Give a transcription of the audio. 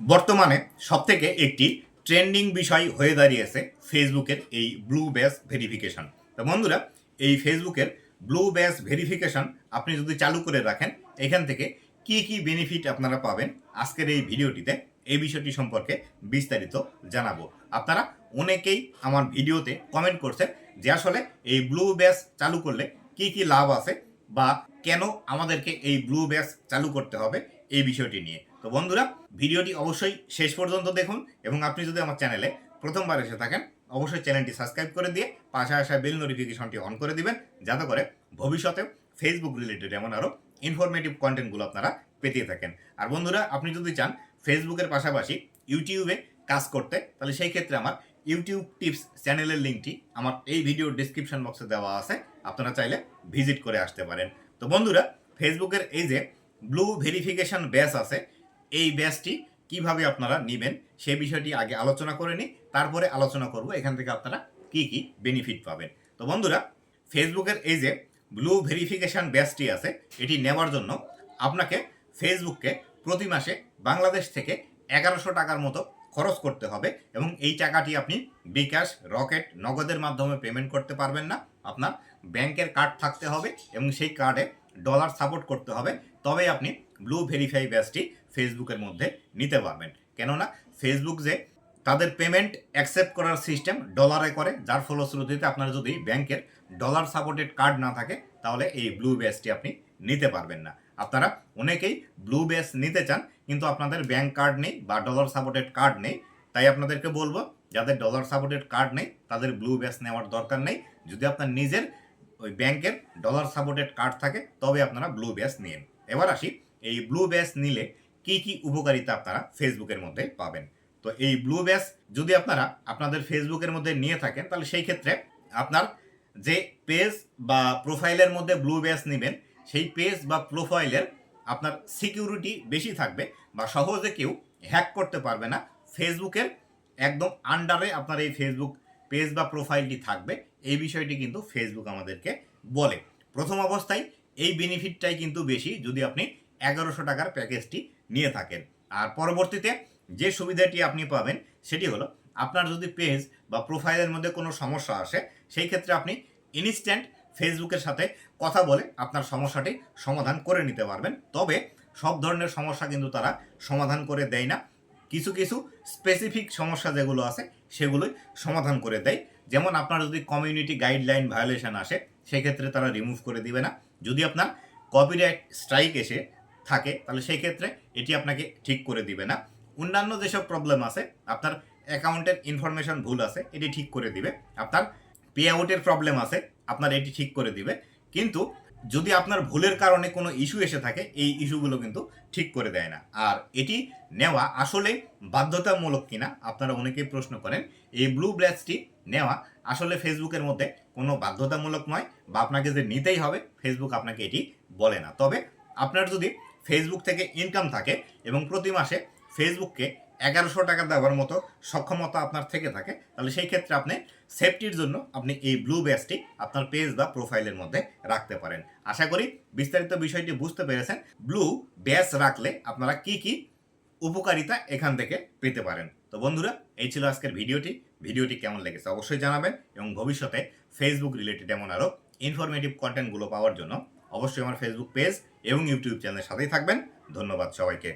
বর্তমানে সবথেকে একটি ট্রেন্ডিং বিষয় হয়ে দাঁড়িয়েছে ফেসবুকের এই ব্লু ব্যাস ভেরিফিকেশন তো বন্ধুরা, এই ফেসবুকের ব্লু ব্যাস ভেরিফিকেশন আপনি যদি চালু করে রাখেন, এখান থেকে কি কি বেনিফিট আপনারা পাবেন আজকের এই ভিডিওটিতে, এই বিষয়টি সম্পর্কে বিস্তারিত জানাব। আপনারা অনেকেই আমার ভিডিওতে কমেন্ট করছেন যে আসলে এই ব্লু ব্যাস চালু করলে কি কি লাভ আছে বা কেন আমাদেরকে এই ব্লু ব্যাস চালু করতে হবে এই বিষয়টি নিয়ে। তো বন্ধুরা, ভিডিওটি অবশ্যই শেষ পর্যন্ত দেখুন এবং আপনি যদি আমার চ্যানেলে প্রথমবার এসে থাকেন, অবশ্যই চ্যানেলটি সাবস্ক্রাইব করে দিয়ে পাশে আসা বেল নোটিফিকেশনটি অন করে দিবেন, যাতে করে ভবিষ্যতে ফেসবুক রিলেটেড এমন আরও ইনফরমেটিভ কন্টেন্টগুলো আপনারা পেতে থাকেন। আর বন্ধুরা, আপনি যদি চান ফেসবুকের পাশাপাশি ইউটিউবে কাজ করতে, তাহলে সেই ক্ষেত্রে আমার ইউটিউব টিপস চ্যানেলের লিঙ্কটি আমার এই ভিডিও ডিসক্রিপশন বক্সে দেওয়া আছে, আপনারা চাইলে ভিজিট করে আসতে পারেন। তো বন্ধুরা ফেসবুকের এই যে ব্লু ভেরিফিকেশন ব্যাস আছে এই ব্যাচটি কীভাবে আপনারা নেবেন সেই বিষয়টি আগে আলোচনা করে নিই, তারপরে আলোচনা করব এখান থেকে আপনারা কি কি বেনিফিট পাবেন। তো বন্ধুরা ফেসবুকের এই যে ব্লু ভেরিফিকেশন ব্যাচটি আছে, এটি নেওয়ার জন্য আপনাকে ফেসবুককে প্রতি মাসে বাংলাদেশ থেকে এগারোশো টাকার মতো খরচ করতে হবে এবং এই টাকাটি আপনি বিকাশ, রকেট, নগদের মাধ্যমে পেমেন্ট করতে পারবেন না। আপনার ব্যাংকের কার্ড থাকতে হবে এবং সেই কার্ডে ডলার সাপোর্ট করতে হবে। তবে আপনি ব্লু ভেরিফাই ব্যাচটি ফেসবুকের মধ্যে নিতে পারবেন। কেননা ফেসবুক যে তাদের পেমেন্ট অ্যাকসেপ্ট করার সিস্টেম ডলারে করে, যার ফলশ্রুতিতে আপনার যদি ব্যাংকের ডলার সাপোর্টেড কার্ড না থাকে, তাহলে এই ব্লু ব্যাচটি আপনি নিতে পারবেন না। আপনারা অনেকেই ব্লু ব্যাচ নিতে চান, কিন্তু আপনাদের ব্যাংক কার্ড নেই বা ডলার সাপোর্টেড কার্ড নেই। তাই আপনাদেরকে বলব, যাদের ডলার সাপোর্টেড কার্ড নেই, তাদের ব্লু ব্যাচ নেওয়ার দরকার নেই। যদি আপনার নিজের ওই ব্যাংকের ডলার সাপোর্টেড কার্ড থাকে, তবে আপনারা ব্লু ব্যাচ নিন। এবার আসি, এই ব্লু ব্যাচ নিলে কি কি উপকারিতা আপনারা ফেসবুকের মধ্যে পাবেন? তো এই ব্লু ব্যাচ যদি আপনারা আপনাদের ফেসবুকের মধ্যে নিয়ে থাকেন, তাহলে সেই ক্ষেত্রে আপনার যে পেজ বা প্রোফাইলের মধ্যে ব্লু ব্যাস নেবেন, সেই পেজ বা প্রোফাইলের আপনার সিকিউরিটি বেশি থাকবে বা সহজে কেউ হ্যাক করতে পারবে না। ফেসবুকের একদম আন্ডারে আপনার এই ফেসবুক পেজ বা প্রোফাইলটি থাকবে। এই বিষয়টি কিন্তু ফেসবুক আমাদেরকে বলে। প্রথম অবস্থায় এই বেনিফিটটাই কিন্তু বেশি। যদি আপনি এগারোশো টাকার প্যাকেজটি নিয়ে থাকেন। আর পরবর্তীতে যে সুবিধাটি আপনি পাবেন, সেটি হলো আপনার যদি পেজ বা প্রোফাইলের মধ্যে কোনো সমস্যা আসে, সেই ক্ষেত্রে আপনি ইনস্ট্যান্ট ফেসবুকের সাথে কথা বলে আপনার সমস্যাটি সমাধান করে নিতে পারবেন। তবে সব ধরনের সমস্যা কিন্তু তারা সমাধান করে দেয় না। কিছু কিছু স্পেসিফিক সমস্যা যেগুলো আছে, সেগুলোই সমাধান করে দেয়। যেমন আপনার যদি কমিউনিটি গাইডলাইন ভায়োলেশন আসে, সেক্ষেত্রে তারা রিমুভ করে দিবে না। যদি আপনার কপিরাইট স্ট্রাইক এসে থাকে, তাহলে সেই ক্ষেত্রে এটি আপনাকে ঠিক করে দিবে না। অন্যান্য যেসব প্রবলেম আছে, আপনার অ্যাকাউন্টের ইনফরমেশন ভুল আছে, এটি ঠিক করে দিবে। আপনার পে আউটের প্রবলেম আছে, আপনার এটি ঠিক করে দিবে। কিন্তু যদি আপনার ভুলের কারণে কোনো ইস্যু এসে থাকে, এই ইস্যুগুলো কিন্তু ঠিক করে দেয় না। আর এটি নেওয়া আসলে বাধ্যতামূলক কিনা, আপনারা অনেকেই প্রশ্ন করেন। এই ব্লু ব্ল্যাচটি নেওয়া আসলে ফেসবুকের মধ্যে কোনো বাধ্যতামূলক নয় বা আপনাকে যে নিতেই হবে ফেসবুক আপনাকে এটি বলে না। তবে আপনার যদি ফেসবুক থেকে ইনকাম থাকে এবং প্রতি মাসে ফেসবুককে এগারোশো টাকা দেওয়ার মতো সক্ষমতা আপনার থেকে থাকে, তাহলে সেই ক্ষেত্রে আপনি সেফটির জন্য আপনি এই ব্লু ব্যাচটি আপনার পেজ বা প্রোফাইলের মধ্যে রাখতে পারেন। আশা করি বিস্তারিত বিষয়টি বুঝতে পেরেছেন। ব্লু ব্যাচ রাখলে আপনারা কি কি উপকারিতা এখান থেকে পেতে পারেন। তো বন্ধুরা, এই ছিল আজকের ভিডিওটি। ভিডিওটি কেমন লেগেছে অবশ্যই জানাবেন এবং ভবিষ্যতে ফেসবুক রিলেটেড এমন আরও ইনফরমেটিভ কন্টেন্টগুলো পাওয়ার জন্য অবশ্যই আমার ফেসবুক পেজ এবং ইউটিউব চ্যানেলের সাথেই থাকবেন। ধন্যবাদ সবাইকে।